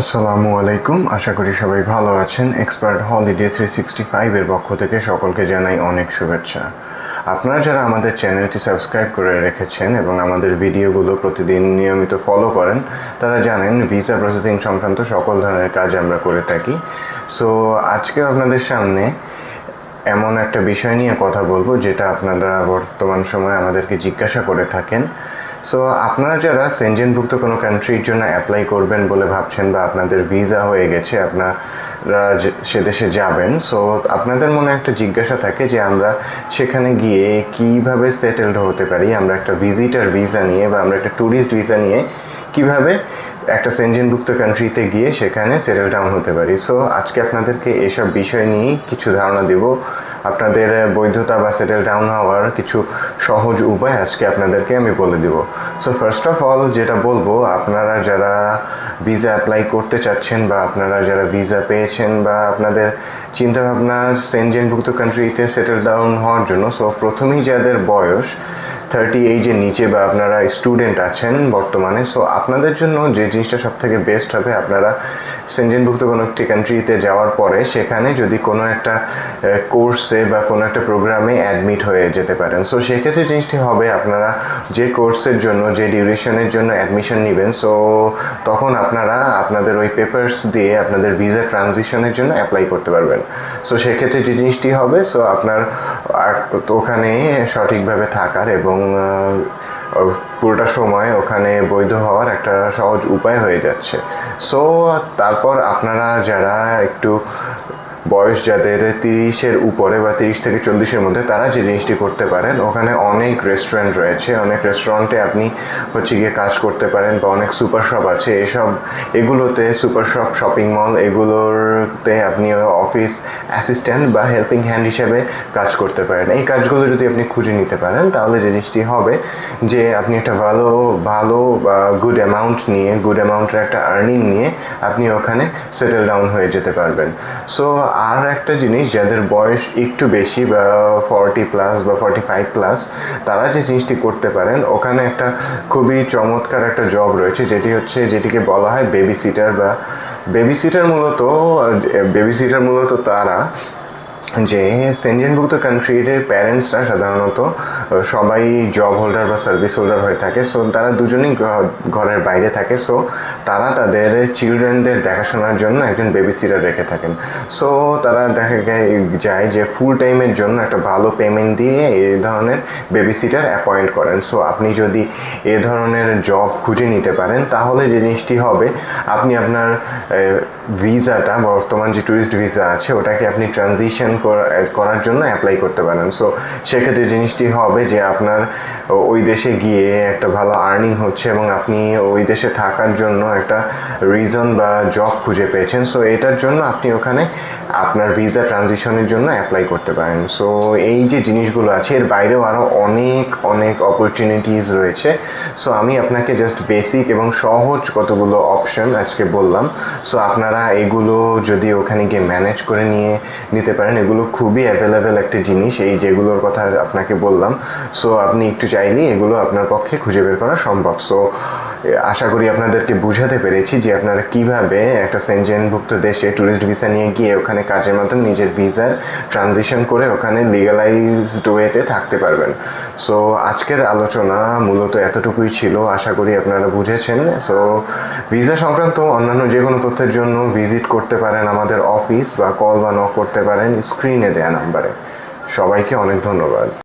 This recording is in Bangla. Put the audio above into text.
আসসালামু আলাইকুম। আশা করি সবাই ভালো আছেন। এক্সপার্ট হলিডে থ্রি সিক্সটি ফাইভের পক্ষ থেকে সকলকে জানাই অনেক শুভেচ্ছা। আপনারা যারা আমাদের চ্যানেলটি সাবস্ক্রাইব করে রেখেছেন এবং আমাদের ভিডিওগুলো প্রতিদিন নিয়মিত ফলো করেন, তারা জানেন ভিসা প্রসেসিং সংক্রান্ত সকল ধরনের কাজ আমরা করে থাকি। সো, আজকে আপনাদের সামনে এমন একটা বিষয় নিয়ে কথা বলব, যেটা আপনারা বর্তমান সময়ে আমাদেরকে জিজ্ঞাসা করে থাকেন। সো আপনারা যারা সেনজেনভুক্ত কোনো কান্ট্রির জন্য অ্যাপ্লাই করবেন বলে ভাবছেন বা আপনাদের ভিসা হয়ে গেছে, আপনারা সে দেশে যাবেন সো আপনাদের মনে একটা জিজ্ঞাসা থাকে যে আমরা সেখানে গিয়ে কীভাবে সেটেলড হতে পারি? আমরা একটা ভিজিটার ভিসা নিয়ে বা আমরা একটা ট্যুরিস্ট ভিসা নিয়ে কীভাবে একটা সেনজেনভুক্ত কান্ট্রিতে গিয়ে সেখানে সেটেল ডাউন হতে পারি? সো আজকে আপনাদেরকে এসব বিষয় নিয়েই কিছু ধারণা দেব। আপনাদের বৈধতা বা সেটেল ডাউন হওয়ার কিছু সহজ উপায় আজকে আপনাদেরকে আমি বলে দিব। সো ফার্স্ট অফ অল যেটা বলব, আপনারা যারা ভিসা অ্যাপ্লাই করতে চাচ্ছেন বা আপনারা যারা ভিসা পেয়েছেন বা আপনাদের চিন্তাভাবনা সেনজেনভুক্ত কান্ট্রিতে সেটেল ডাউন হওয়ার জন্য সো প্রথমেই যাদের বয়স থার্টি এইজের নিচে বা আপনারা স্টুডেন্ট আছেন বর্তমানে সো আপনাদের জন্য যে জিনিসটা সব থেকে বেস্ট হবে, আপনারা সেনজেনভুক্ত কোনো একটি কান্ট্রিতে যাওয়ার পরে সেখানে যদি কোনো একটা কোর্সে বা কোনো একটা প্রোগ্রামে অ্যাডমিট হয়ে যেতে পারেন। সো সেক্ষেত্রে জিনিসটি হবে আপনারা যে কোর্সের জন্য, যে ডিউরেশনের জন্য অ্যাডমিশন নেবেন সো তখন আপনারা আপনাদের ওই পেপার্স দিয়ে আপনাদের ভিসা ট্রানজিশনের জন্য অ্যাপ্লাই করতে পারবেন। সো সেক্ষেত্রে যে জিনিসটি হবে সো আপনার ওখানে সঠিকভাবে থাকার এবং পুরোটা সময় ওখানে বৈধ হওয়ার একটা সহজ উপায় হয়ে যাচ্ছে। সো তারপর আপনারা যারা একটু বয়স যাদের তিরিশের উপরে বা তিরিশ থেকে চল্লিশের মধ্যে, তারা যে জিনিসটি করতে পারেন, ওখানে অনেক রেস্টুরেন্ট রয়েছে। অনেক রেস্টুরেন্টে আপনি হচ্ছে গিয়ে কাজ করতে পারেন বা অনেক সুপার শপ আছে। এসব, এগুলোতে সুপার শপ শপিং মল এগুলোতে আপনি অফিস অ্যাসিস্ট্যান্ট বা হেল্পিং হ্যান্ড হিসেবে কাজ করতে পারেন। এই কাজগুলো যদি আপনি খুঁজে নিতে পারেন, তাহলে জিনিসটি হবে যে আপনি একটা ভালো ভালো, বা গুড অ্যামাউন্ট নিয়ে গুড অ্যামাউন্টের একটা আর্নিং নিয়ে আপনি ওখানে সেটেল ডাউন হয়ে যেতে পারবেন। সো আর একটা জিনিস, যাদের বয়স একটু বেশি বা ফর্টি প্লাস বা ফর্টি ফাইভ প্লাস তারা যে জিনিসটি করতে পারেন, ওখানে একটা খুবই চমৎকার একটা জব রয়েছে, যেটি হচ্ছে যেটিকে বলা হয় বেবি সিটার বা বেবি সিটার মূলত বেবি সিটার মূলত তারা যে সেনজেনভুক্ত কান্ট্রির প্যারেন্টসরা সাধারণত সবাই জব হোল্ডার বা সার্ভিস হোল্ডার হয়ে থাকে। সো তারা দুজনেই ঘরের বাইরে থাকে। সো তারা তাদের চিলড্রেনদের দেখাশোনার জন্য একজন বেবি সিটার রেখে থাকেন। সো তারা দেখা যায় যে ফুল টাইমের জন্য একটা ভালো পেমেন্ট দিয়ে এই ধরনের বেবি সিটার অ্যাপয়েন্ট করেন। সো আপনি যদি এ ধরনের জব খুঁজে নিতে পারেন, তাহলে যে জিনিসটি হবে, আপনি আপনার ভিসাটা বর্তমান যে ট্যুরিস্ট ভিসা আছে, ওটাকে আপনি ট্রানজিশন করার জন্য অ্যাপ্লাই করতে পারেন। সো সেক্ষেত্রে জিনিসটি হবে যে আপনার ওই দেশে গিয়ে একটা ভালো আর্নিং হচ্ছে এবং আপনি ওই দেশে থাকার জন্য একটা রিজন বা জব খুঁজে পেয়েছেন। সো এটার জন্য আপনি ওখানে আপনার ভিসা ট্রানজিশনের জন্য অ্যাপ্লাই করতে পারেন। সো এই যে জিনিসগুলো আছে, এর বাইরেও আরও অনেক অনেক অপরচুনিটিস রয়েছে। সো আমি আপনাকে জাস্ট বেসিক এবং সহজ কতগুলো অপশন আজকে বললাম। সো আপনারা এগুলো যদি ওখানে গিয়ে ম্যানেজ করে নিয়ে, নিতে পারেন, এগুলো খুবই অ্যাভেলেবেল একটা জিনিস, এই যেগুলোর কথা আপনাকে বললাম। সো আপনি একটু চাইলেই এগুলো আপনার পক্ষে খুঁজে বের করা সম্ভব। সো আশা করি আপনাদেরকে বুঝাতে পেরেছি যে আপনারা কীভাবে একটা সেনজেনভুক্ত দেশে ট্যুরিস্ট ভিসা নিয়ে গিয়ে ওখানে কাজের মাধ্যমে নিজের ভিসার ট্রানজিশন করে ওখানে লিগালাইজড ওয়েতে থাকতে পারবেন। সো আজকের আলোচনা মূলত এতটুকুই ছিল, আশা করি আপনারা বুঝেছেন। সো ভিসা সংক্রান্ত অন্যান্য যে কোনো তথ্যের জন্য ভিজিট করতে পারেন আমাদের অফিস বা কল বা নক করতে পারেন স্ক্রিনে দেওয়া নাম্বারে সবাইকে অনেক ধন্যবাদ।